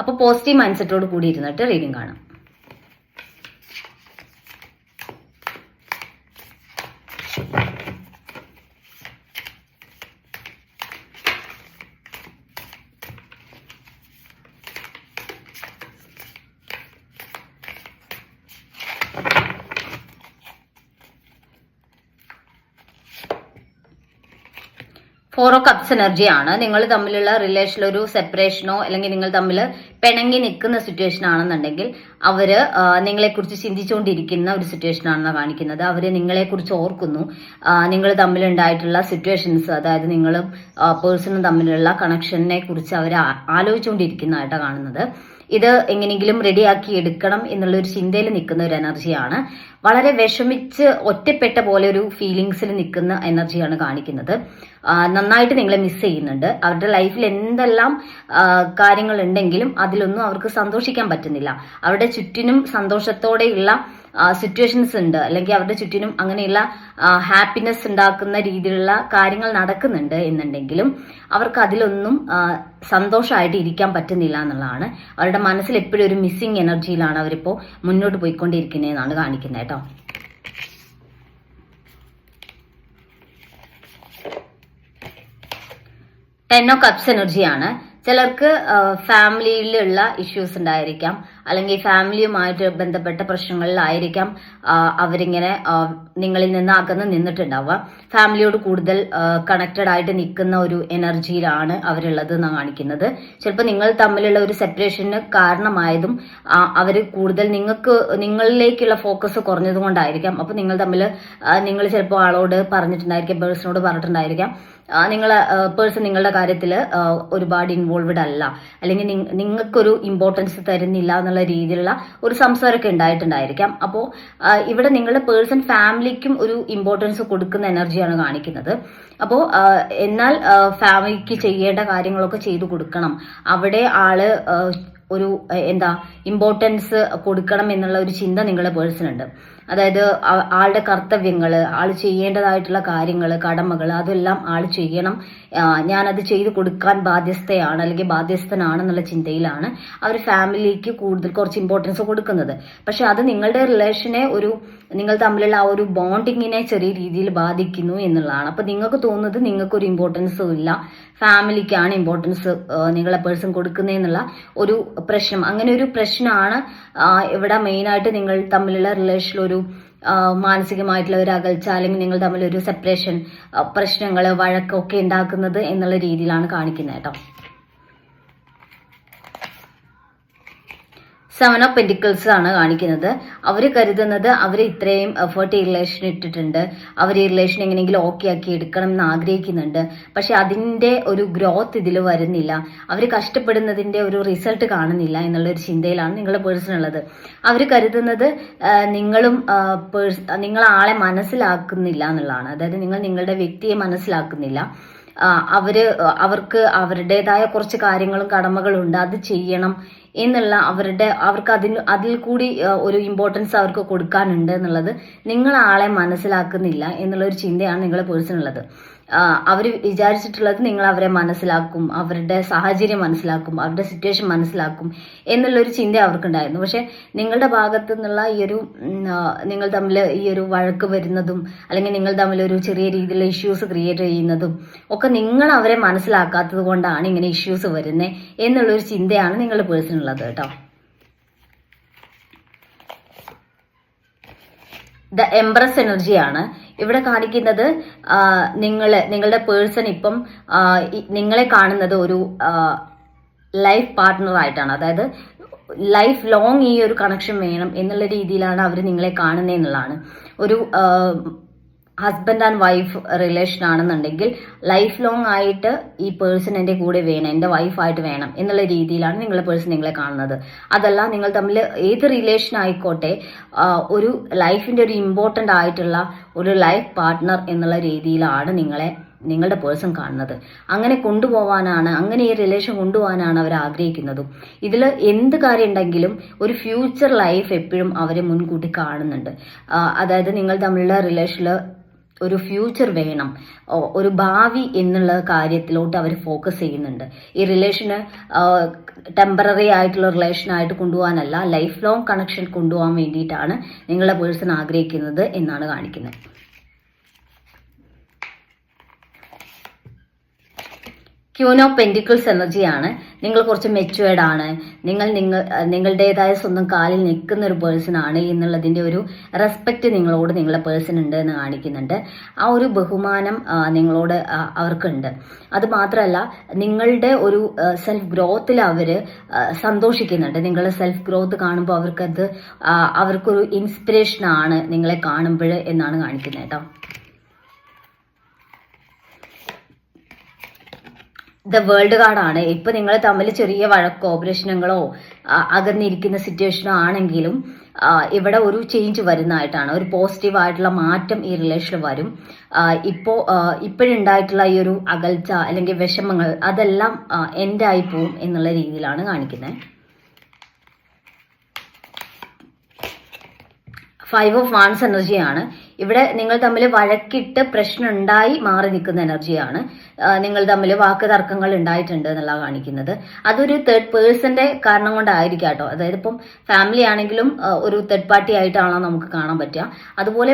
അപ്പോൾ positive mind സെറ്റോട് കൂടി ഇരുന്നിട്ട് റീഡിംഗ് കാണാം ഓ കപ്സ് ആണ്. നിങ്ങൾ തമ്മിലുള്ള റിലേഷനിൽ ഒരു സെപ്പറേഷനോ അല്ലെങ്കിൽ നിങ്ങൾ തമ്മിൽ പിണങ്ങി നിൽക്കുന്ന സിറ്റുവേഷൻ ആണെന്നുണ്ടെങ്കിൽ അവർ നിങ്ങളെ കുറിച്ച് ചിന്തിച്ചുകൊണ്ടിരിക്കുന്ന ഒരു സിറ്റുവേഷൻ ആണെന്ന് കാണിക്കുന്നത്. അവർ നിങ്ങളെക്കുറിച്ച് ഓർക്കുന്നു. നിങ്ങൾ തമ്മിലുണ്ടായിട്ടുള്ള സിറ്റുവേഷൻസ് അതായത് നിങ്ങളും പേഴ്സണും തമ്മിലുള്ള കണക്ഷനെ കുറിച്ച് അവർ ആലോചിച്ചുകൊണ്ടിരിക്കുന്നതായിട്ടാണ് കാണുന്നത്. ഇത് എങ്ങനെയെങ്കിലും റെഡിയാക്കി എടുക്കണം എന്നുള്ള ഒരു ചിന്തയിൽ നിൽക്കുന്ന ഒരു എനർജിയാണ്. വളരെ വിഷമിച്ച് ഒറ്റപ്പെട്ട പോലെ ഒരു ഫീലിങ്സിൽ നിൽക്കുന്ന എനർജിയാണ് കാണിക്കുന്നത്. നന്നായിട്ട് നിങ്ങളെ മിസ് ചെയ്യുന്നുണ്ട്. അവരുടെ ലൈഫിൽ എന്തെല്ലാം കാര്യങ്ങൾ ഉണ്ടെങ്കിലും അതിലൊന്നും അവർക്ക് സന്തോഷിക്കാൻ പറ്റുന്നില്ല. അവരുടെ ചുറ്റിനും സന്തോഷത്തോടെയുള്ള സിറ്റുവേഷൻസ് ഉണ്ട്. അല്ലെങ്കിൽ അവരുടെ ചുറ്റിനും അങ്ങനെയുള്ള ഹാപ്പിനെസ് ഉണ്ടാക്കുന്ന രീതിയിലുള്ള കാര്യങ്ങൾ നടക്കുന്നുണ്ട് എന്നുണ്ടെങ്കിലും അവർക്ക് അതിലൊന്നും സന്തോഷമായിട്ട് ഇരിക്കാൻ പറ്റുന്നില്ല എന്നുള്ളതാണ്. അവരുടെ മനസ്സിൽ എപ്പോഴും ഒരു മിസ്സിങ് എനർജിയിലാണ് അവരിപ്പോൾ മുന്നോട്ട് പോയിക്കൊണ്ടിരിക്കുന്നതെന്നാണ് കാണിക്കുന്നത് കേട്ടോ. ടെൻ ഓ കപ്സ് എനർജിയാണ് ചിലർക്ക് ഫാമിലിയിലുള്ള ഇഷ്യൂസ് ഉണ്ടായിരിക്കാം. അല്ലെങ്കിൽ ഫാമിലിയുമായിട്ട് ബന്ധപ്പെട്ട പ്രശ്നങ്ങളിലായിരിക്കാം അവരിങ്ങനെ നിങ്ങളിൽ നിന്ന് അകന്ന് നിന്നിട്ടുണ്ടാവുക. ഫാമിലിയോട് കൂടുതൽ കണക്റ്റഡ് ആയിട്ട് നിൽക്കുന്ന ഒരു എനർജിയിലാണ് അവരുള്ളത് എന്ന് കാണിക്കുന്നത്. ചിലപ്പോൾ നിങ്ങൾ തമ്മിലുള്ള ഒരു സെപ്പറേഷന് കാരണമായതും അവർ കൂടുതൽ നിങ്ങൾക്ക് നിങ്ങളിലേക്കുള്ള ഫോക്കസ് കുറഞ്ഞതുകൊണ്ടായിരിക്കാം അപ്പോൾ നിങ്ങൾ തമ്മിൽ നിങ്ങൾ ചിലപ്പോൾ ആളോട് പറഞ്ഞിട്ടുണ്ടായിരിക്കാം പേഴ്സണോട് പറഞ്ഞിട്ടുണ്ടായിരിക്കാം. നിങ്ങൾ പേഴ്സൺ നിങ്ങളുടെ കാര്യത്തിൽ ഒരുപാട് ഇൻവോൾവഡ് അല്ല. അല്ലെങ്കിൽ നിങ്ങ- നിങ്ങൾക്കൊരു ഇമ്പോർട്ടൻസ് തരുന്നില്ല എന്നുള്ള രീതിയിലുള്ള ഒരു സംസാരമൊക്കെ ഉണ്ടായിട്ടുണ്ടായിരിക്കാം. അപ്പോൾ ഇവിടെ നിങ്ങളുടെ പേഴ്സൺ ഫാമിലിക്കും ഒരു ഇമ്പോർട്ടൻസ് കൊടുക്കുന്ന എനർജിയാണ് കാണിക്കുന്നത്. അപ്പോൾ എന്നാൽ ഫാമിലിക്ക് ചെയ്യേണ്ട കാര്യങ്ങളൊക്കെ ചെയ്തു കൊടുക്കണം. അവിടെ ആൾ ഒരു എന്താ ഇമ്പോർട്ടൻസ് കൊടുക്കണം എന്നുള്ള ഒരു ചിന്ത നിങ്ങളുടെ പേഴ്സൺ ഉണ്ട്. അതായത് ആളുടെ കർത്തവ്യങ്ങൾ ആൾ ചെയ്യേണ്ടതായിട്ടുള്ള കാര്യങ്ങൾ കടമകൾ അതെല്ലാം ആൾ ചെയ്യണം. ഞാനത് ചെയ്തു കൊടുക്കാൻ ബാധ്യസ്ഥയാണ് അല്ലെങ്കിൽ ബാധ്യസ്ഥനാണെന്നുള്ള ചിന്തയിലാണ് അവർ ഫാമിലിക്ക് കൂടുതൽ കുറച്ച് ഇമ്പോർട്ടൻസ് കൊടുക്കുന്നത്. പക്ഷെ അത് നിങ്ങളുടെ റിലേഷനെ ഒരു നിങ്ങൾ തമ്മിലുള്ള ആ ഒരു ബോണ്ടിങ്ങിനെ ചെറിയ രീതിയിൽ ബാധിക്കുന്നു എന്നുള്ളതാണ്. അപ്പൊ നിങ്ങൾക്ക് തോന്നുന്നത് നിങ്ങൾക്കൊരു ഇമ്പോർട്ടൻസും ഇല്ല. ഫാമിലിക്കാണ് ഇമ്പോർട്ടൻസ് നിങ്ങളെ പേഴ്സൺ കൊടുക്കുന്നതെന്നുള്ള ഒരു പ്രശ്നം. അങ്ങനെ ഒരു പ്രശ്നമാണ് ഇവിടെ മെയിനായിട്ട് നിങ്ങൾ തമ്മിലുള്ള റിലേഷനിൽ ഒരു മാനസികമായിട്ടുള്ള ഒരു അകൽച്ച അല്ലെങ്കിൽ നിങ്ങൾ തമ്മിൽ ഒരു സെപ്പറേഷൻ പ്രശ്നങ്ങൾ വഴക്കൊക്കെ ഉണ്ടാക്കുന്നത് എന്നുള്ള രീതിയിലാണ് കാണിക്കുന്നത് കേട്ടോ. സെവൻ ഓഫ് പെന്റിക്കിൾസ് ആണ് കാണിക്കുന്നത്. അവർ കരുതുന്നത് അവർ ഇത്രയും എഫേർട്ട് ഈ റിലേഷൻ ഇട്ടിട്ടുണ്ട്. അവർ ഈ റിലേഷൻ എങ്ങനെയെങ്കിലും ഓക്കെ ആക്കി എടുക്കണം എന്ന് ആഗ്രഹിക്കുന്നുണ്ട്. പക്ഷെ അതിന്റെ ഒരു ഗ്രോത്ത് ഇതിൽ വരുന്നില്ല. അവർ കഷ്ടപ്പെടുന്നതിന്റെ ഒരു റിസൾട്ട് കാണുന്നില്ല എന്നുള്ള ഒരു ചിന്തയിലാണ് നിങ്ങളുടെ പേഴ്സൺ ഉള്ളത്. അവർ കരുതുന്നത് നിങ്ങളും പേഴ്സ് നിങ്ങൾ ആളെ മനസ്സിലാക്കുന്നില്ല എന്നുള്ളതാണ്. അതായത് നിങ്ങൾ നിങ്ങളുടെ വ്യക്തിയെ മനസ്സിലാക്കുന്നില്ല. അവർ അവർക്ക് അവരുടേതായ കുറച്ച് കാര്യങ്ങളും കടമകളും ഉണ്ട് അത് ചെയ്യണം എന്നുള്ള അവരുടെ അവർക്ക് അതിന് അതിൽ കൂടി ഒരു ഇമ്പോർട്ടൻസ് അവർക്ക് കൊടുക്കാനുണ്ട് എന്നുള്ളത് നിങ്ങൾ ആളെ മനസ്സിലാക്കുന്നില്ല എന്നുള്ള ഒരു ചിന്തയാണ് നിങ്ങളെ പേഴ്സൺ ഉള്ളത് അവർ വിചാരിച്ചിട്ടുള്ളത് നിങ്ങൾ അവരെ മനസ്സിലാക്കും അവരുടെ സാഹചര്യം മനസ്സിലാക്കും അവരുടെ സിറ്റുവേഷൻ മനസ്സിലാക്കും എന്നുള്ളൊരു ചിന്ത അവർക്കുണ്ടായിരുന്നു. പക്ഷെ നിങ്ങളുടെ ഭാഗത്തു നിന്നുള്ള ഈ ഒരു നിങ്ങൾ തമ്മിൽ ഈ ഒരു വഴക്ക് വരുന്നതും അല്ലെങ്കിൽ നിങ്ങൾ തമ്മിൽ ഒരു ചെറിയ രീതിയിലുള്ള ഇഷ്യൂസ് ക്രിയേറ്റ് ചെയ്യുന്നതും ഒക്കെ നിങ്ങൾ അവരെ മനസ്സിലാക്കാത്തത് കൊണ്ടാണ് ഇങ്ങനെ ഇഷ്യൂസ് വരുന്നത് എന്നുള്ളൊരു ചിന്തയാണ് നിങ്ങളുടെ പേഴ്സണൽ ഉള്ളത് കേട്ടോ ദ എംബ്രസ് എനർജിയാണ് ഇവിടെ കാണിക്കുന്നത് നിങ്ങൾ നിങ്ങളുടെ പേഴ്സൺ ഇപ്പം നിങ്ങളെ കാണുന്നത് ഒരു ലൈഫ് പാർട്ട്ണർ ആയിട്ടാണ്. അതായത് ലൈഫ് ലോങ് ഈ ഒരു കണക്ഷൻ വേണം എന്നുള്ള രീതിയിലാണ് അവർ നിങ്ങളെ കാണുന്നത് എന്നുള്ളതാണ്. ഒരു ഹസ്ബൻഡ് ആൻഡ് വൈഫ് റിലേഷൻ ആണെന്നുണ്ടെങ്കിൽ ലൈഫ് ലോങ് ആയിട്ട് ഈ പേഴ്സൺ എന്റെ കൂടെ വേണം എന്റെ വൈഫായിട്ട് വേണം എന്നുള്ള രീതിയിലാണ് നിങ്ങളെ പേഴ്സൺ നിങ്ങളെ കാണുന്നത്. അതല്ല നിങ്ങൾ തമ്മിൽ ഏത് റിലേഷൻ ആയിക്കോട്ടെ ഒരു ലൈഫിന്റെ ഒരു ഇമ്പോർട്ടന്റ് ആയിട്ടുള്ള ഒരു ലൈഫ് പാർട്ട്ണർ എന്നുള്ള രീതിയിലാണ് നിങ്ങളെ നിങ്ങളുടെ പേഴ്സൺ കാണുന്നത്. അങ്ങനെ കൊണ്ടുപോവാനാണ് അങ്ങനെ ഈ റിലേഷൻ കൊണ്ടുപോകാനാണ് അവർ ആഗ്രഹിക്കുന്നതും. ഇതിൽ എന്ത് കാര്യം ഉണ്ടെങ്കിലും ഒരു ഫ്യൂച്ചർ ലൈഫ് എപ്പോഴും അവരെ മുൻകൂട്ടി കാണുന്നുണ്ട്. അതായത് നിങ്ങൾ തമ്മിലുള്ള റിലേഷനിൽ ഒരു ഫ്യൂച്ചർ വേണം. ഒരു ഭാവി എന്നുള്ള കാര്യത്തിലോട്ട് അവർ ഫോക്കസ് ചെയ്യുന്നുണ്ട്. ഈ റിലേഷന് ടെമ്പററി ആയിട്ടുള്ള റിലേഷൻ ആയിട്ട് കൊണ്ടുപോകാനല്ല ലൈഫ് ലോങ് കണക്ഷൻ കൊണ്ടുപോകാൻ വേണ്ടിയിട്ടാണ് നിങ്ങളുടെ പേഴ്സൺ ആഗ്രഹിക്കുന്നത് എന്നാണ് കാണിക്കുന്നത്. ക്യൂൻ ഓഫ് പെന്റിക്കിൾസ് എനർജിയാണ് നിങ്ങൾ കുറച്ച് മെച്ചുവേർഡ് ആണ്. നിങ്ങൾ നിങ്ങൾ നിങ്ങളുടേതായ സ്വന്തം കാലിൽ നിൽക്കുന്ന ഒരു പേഴ്സൺ ആണ് എന്നുള്ളതിന്റെ ഒരു റെസ്പെക്റ്റ് നിങ്ങളോട് നിങ്ങളുടെ പേഴ്സൺ ഉണ്ട് എന്ന് കാണിക്കുന്നുണ്ട്. ആ ഒരു ബഹുമാനം നിങ്ങളോട് അവർക്കുണ്ട്. അത് മാത്രമല്ല നിങ്ങളുടെ ഒരു സെൽഫ് ഗ്രോത്തിൽ അവർ സന്തോഷിക്കുന്നുണ്ട്. നിങ്ങളുടെ സെൽഫ് ഗ്രോത്ത് കാണുമ്പോൾ അവർക്കത് അവർക്കൊരു ഇൻസ്പിറേഷൻ ആണ് നിങ്ങളെ കാണുമ്പോൾ എന്നാണ് കാണിക്കുന്നത് കേട്ടോ. ദ വേൾഡ് കാർഡാണ് ഇപ്പൊ നിങ്ങൾ തമ്മിൽ ചെറിയ വഴക്കോ പ്രശ്നങ്ങളോ അകന്നിരിക്കുന്ന സിറ്റുവേഷനോ ആണെങ്കിലും ഇവിടെ ഒരു ചേഞ്ച് വരുന്നതായിട്ടാണ്. ഒരു പോസിറ്റീവ് ആയിട്ടുള്ള മാറ്റം ഈ റിലേഷനിൽ വരും. ഇപ്പോ ഇപ്പോഴുണ്ടായിട്ടുള്ള ഈ ഒരു അകൽച്ച അല്ലെങ്കിൽ വിഷമങ്ങൾ അതെല്ലാം എൻഡ് ആയി പോവും എന്നുള്ള രീതിയിലാണ് കാണിക്കുന്നത് ഫൈവ് ഓഫ് വാൺസ് എനർജിയാണ് ഇവിടെ നിങ്ങൾ തമ്മിൽ വഴക്കിട്ട് പ്രശ്നം ഉണ്ടായി മാറി നിൽക്കുന്ന എനർജിയാണ് നിങ്ങൾ തമ്മിൽ വാക്ക് തർക്കങ്ങൾ ഉണ്ടായിട്ടുണ്ട് എന്നുള്ള കാണിക്കുന്നത്. അതൊരു തേർഡ് പേഴ്സന്റെ കാരണം കൊണ്ടായിരിക്കാം കേട്ടോ. അതായത് ഇപ്പം ഫാമിലി ആണെങ്കിലും ഒരു തേർഡ് പാർട്ടി ആയിട്ടാണോ നമുക്ക് കാണാൻ പറ്റുക. അതുപോലെ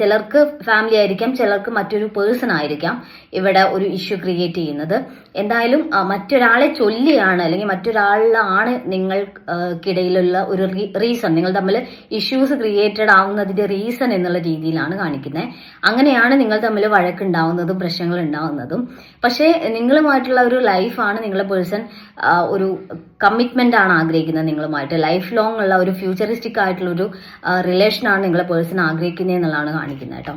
ചിലർക്ക് ഫാമിലി ആയിരിക്കാം ചിലർക്ക് മറ്റൊരു പേഴ്സൺ ആയിരിക്കാം ഇവിടെ ഒരു ഇഷ്യൂ ക്രിയേറ്റ് ചെയ്യുന്നത്. എന്തായാലും മറ്റൊരാളെ ചൊല്ലിയാണ് അല്ലെങ്കിൽ മറ്റൊരാളിലാണ് നിങ്ങൾക്കിടയിലുള്ള ഒരു റീസൺ നിങ്ങൾ തമ്മിൽ ഇഷ്യൂസ് ക്രിയേറ്റഡ് ആവുന്നതിന്റെ റീസൺ എന്നുള്ള രീതിയിലാണ് കാണിക്കുന്നത്. അങ്ങനെയാണ് നിങ്ങൾ തമ്മിൽ വഴക്കുണ്ടാവുന്നതും പ്രശ്നങ്ങൾ ഉണ്ടാവുന്നതും. പക്ഷേ നിങ്ങളുമായിട്ടുള്ള ഒരു ലൈഫാണ് നിങ്ങളെ പേഴ്സൺ ഒരു കമ്മിറ്റ്മെന്റ് ആണ് ആഗ്രഹിക്കുന്നത് നിങ്ങളുമായിട്ട്. ലൈഫ് ലോങ് ഉള്ള ഒരു ഫ്യൂച്ചറിസ്റ്റിക് ആയിട്ടുള്ള ഒരു റിലേഷനാണ് നിങ്ങളെ പേഴ്സൺ ആഗ്രഹിക്കുന്നത് എന്നുള്ളതാണ് കാണിക്കുന്നത് കേട്ടോ.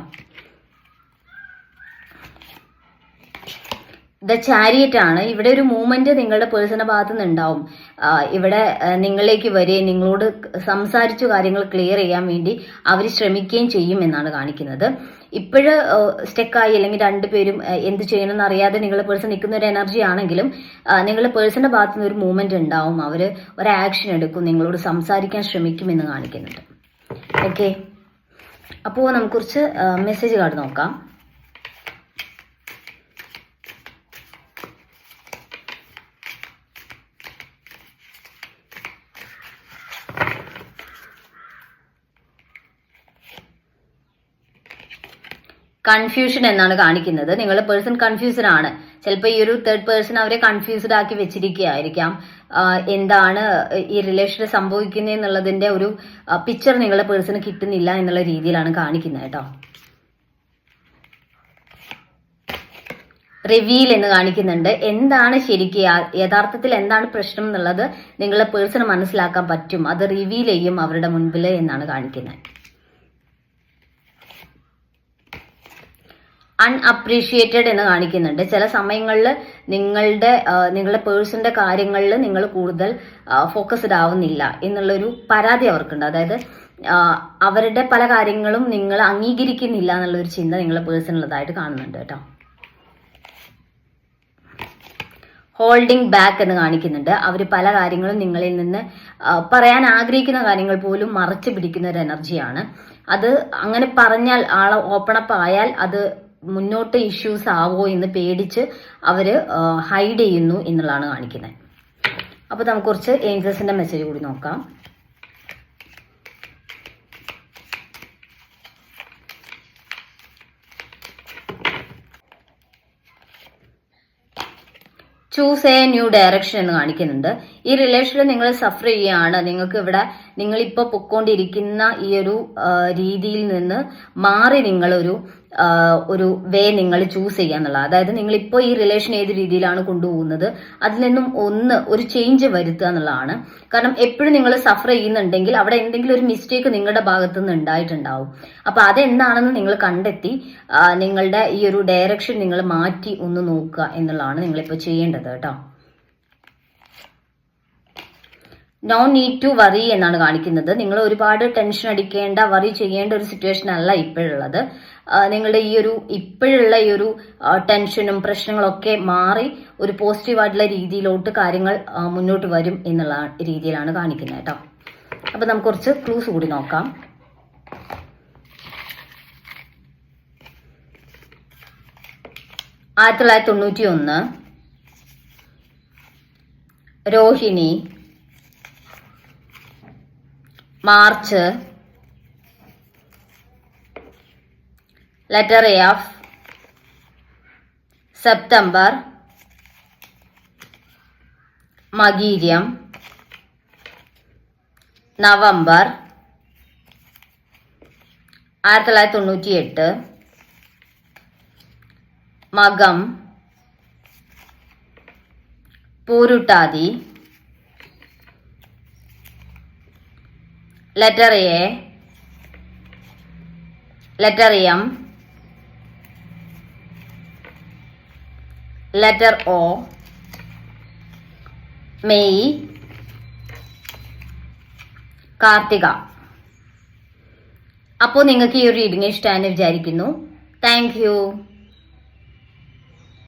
ദ ചാരിയറ്റ് ആണ്. ഇവിടെ ഒരു മൂവ്മെന്റ് നിങ്ങളുടെ പേഴ്സണൽ ഭാഗത്തു നിന്നുണ്ടാവും ഇവിടെ നിങ്ങളിലേക്ക് വരികയും നിങ്ങളോട് സംസാരിച്ചു കാര്യങ്ങൾ ക്ലിയർ ചെയ്യാൻ വേണ്ടി അവർ ശ്രമിക്കുകയും ചെയ്യും എന്നാണ് കാണിക്കുന്നത്. ഇപ്പോഴ് സ്റ്റെക്കായി അല്ലെങ്കിൽ രണ്ടുപേരും എന്ത് ചെയ്യണമെന്ന് അറിയാതെ നിങ്ങളുടെ പേഴ്സൺ നിൽക്കുന്ന ഒരു എനർജി ആണെങ്കിലും നിങ്ങളുടെ പേഴ്സണൽ ഭാഗത്തു നിന്ന് ഒരു മൂവ്മെന്റ് ഉണ്ടാവും. അവർ ഒരു ആക്ഷൻ എടുക്കും. നിങ്ങളോട് സംസാരിക്കാൻ ശ്രമിക്കും എന്ന് കാണിക്കുന്നുണ്ട്. ഓക്കെ അപ്പോൾ നമുക്ക് കുറച്ച് മെസ്സേജ് കാർഡ് നോക്കാം. കൺഫ്യൂഷൻ എന്നാണ് കാണിക്കുന്നത്. നിങ്ങൾ പേഴ്സൺ കൺഫ്യൂസ്ഡ് ആണ്. ചിലപ്പോൾ ഈ ഒരു തേർഡ് പേഴ്സൺ അവരെ കൺഫ്യൂസ്ഡ് ആക്കി വെച്ചിരിക്കുകയായിരിക്കാം. എന്താണ് ഈ റിലേഷനിൽ സംഭവിക്കുന്നത് എന്നുള്ളതിന്റെ ഒരു പിക്ചർ നിങ്ങളുടെ പേഴ്സൺ കിട്ടുന്നില്ല എന്നുള്ള രീതിയിലാണ് കാണിക്കുന്നത് കേട്ടോ. റിവീൽ എന്ന് കാണിക്കുന്നുണ്ട്. എന്താണ് ശരിക്കും യഥാർത്ഥത്തിൽ എന്താണ് പ്രശ്നം എന്നുള്ളത് നിങ്ങളുടെ പേഴ്സൺ മനസ്സിലാക്കാൻ പറ്റും. അത് റിവീൽ ചെയ്യും അവരുടെ മുൻപിൽ എന്നാണ് കാണിക്കുന്നത്. അൺഅപ്രീഷിയേറ്റഡ് എന്ന് കാണിക്കുന്നുണ്ട്. ചില സമയങ്ങളിൽ നിങ്ങളുടെ നിങ്ങളുടെ പേഴ്സന്റെ കാര്യങ്ങളിൽ നിങ്ങൾ കൂടുതൽ ഫോക്കസ്ഡ് ആവുന്നില്ല എന്നുള്ളൊരു പരാതി അവർക്കുണ്ട്. അതായത് അവരുടെ പല കാര്യങ്ങളും നിങ്ങൾ അംഗീകരിക്കുന്നില്ല എന്നുള്ളൊരു ചിന്ത നിങ്ങളുടെ പേഴ്സണുള്ളതായിട്ട് കാണുന്നുണ്ട് കേട്ടോ. ഹോൾഡിംഗ് ബാക്ക് എന്ന് കാണിക്കുന്നുണ്ട്. അവർ പല കാര്യങ്ങളും നിങ്ങളിൽ നിന്ന് പറയാൻ ആഗ്രഹിക്കുന്ന കാര്യങ്ങൾ പോലും മറച്ചു പിടിക്കുന്ന ഒരു എനർജിയാണ് അത് അങ്ങനെ പറഞ്ഞാൽ ആളെ ഓപ്പൺ അപ്പ് ആയാൽ അത് മുന്നോട്ട് ഇഷ്യൂസ് ആവോ എന്ന് പേടിച്ച് അവർ ഹൈഡ് ചെയ്യുന്നു എന്നുള്ളതാണ് കാണിക്കുന്നത്. അപ്പൊ നമുക്ക് കുറച്ച് ഏഞ്ചൽസിന്റെ മെസ്സേജ് കൂടി നോക്കാം. ചൂസ് എ ന്യൂ ഡയറക്ഷൻ എന്ന് കാണിക്കുന്നുണ്ട്. ഈ റിലേഷനിൽ നിങ്ങൾ സഫർ ചെയ്യുകയാണ്. നിങ്ങൾക്ക് ഇവിടെ നിങ്ങൾ ഇപ്പോൾ പൊക്കോണ്ടിരിക്കുന്ന ഈ ഒരു രീതിയിൽ നിന്ന് മാറി നിങ്ങളൊരു ഒരു വേ നിങ്ങൾ ചൂസ് ചെയ്യുക എന്നുള്ളത്. അതായത് നിങ്ങൾ ഇപ്പോൾ ഈ റിലേഷൻ ഏത് രീതിയിലാണ് കൊണ്ടുപോകുന്നത് അതിൽ നിന്നും ഒന്ന് ഒരു ചേഞ്ച് വരുത്തുക എന്നുള്ളതാണ്. കാരണം എപ്പോഴും നിങ്ങൾ സഫർ ചെയ്യുന്നുണ്ടെങ്കിൽ അവിടെ എന്തെങ്കിലും ഒരു മിസ്റ്റേക്ക് നിങ്ങളുടെ ഭാഗത്തു നിന്ന് ഉണ്ടായിട്ടുണ്ടാവും. അപ്പൊ അതെന്താണെന്ന് നിങ്ങൾ കണ്ടെത്തി നിങ്ങളുടെ ഈ ഒരു ഡയറക്ഷൻ നിങ്ങൾ മാറ്റി ഒന്ന് നോക്കുക എന്നുള്ളതാണ് നിങ്ങളിപ്പോൾ ചെയ്യേണ്ടത് കേട്ടോ. നോ നീഡ് ടു വറി എന്നാണ് കാണിക്കുന്നത്. നിങ്ങൾ ഒരുപാട് ടെൻഷൻ അടിക്കേണ്ട വറി ചെയ്യേണ്ട ഒരു സിറ്റുവേഷൻ അല്ല ഇപ്പോഴുള്ളത്. നിങ്ങളുടെ ഈ ഒരു ഇപ്പോഴുള്ള ഈ ഒരു ടെൻഷനും പ്രശ്നങ്ങളൊക്കെ മാറി ഒരു പോസിറ്റീവായിട്ടുള്ള രീതിയിലോട്ട് കാര്യങ്ങൾ മുന്നോട്ട് വരും എന്നുള്ള രീതിയിലാണ് കാണിക്കുന്നത് കേട്ടോ. അപ്പൊ നമുക്ക് കുറച്ച് ക്ലൂസ് കൂടി നോക്കാം. ആയിരത്തി തൊള്ളായിരത്തി തൊണ്ണൂറ്റി ഒന്ന് Rohini March letter F September Makayiram November ആയിരത്തി തൊള്ളായിരത്തി തൊണ്ണൂറ്റി എട്ട് Makam. Pooruruttathi. Letter A letter M letter O. May Karthika. അപ്പോൾ നിങ്ങൾക്ക് ഈ ഒരു റീഡിംഗ് ഇഷ്ടമാണെന്ന് വിചാരിക്കുന്നു. താങ്ക്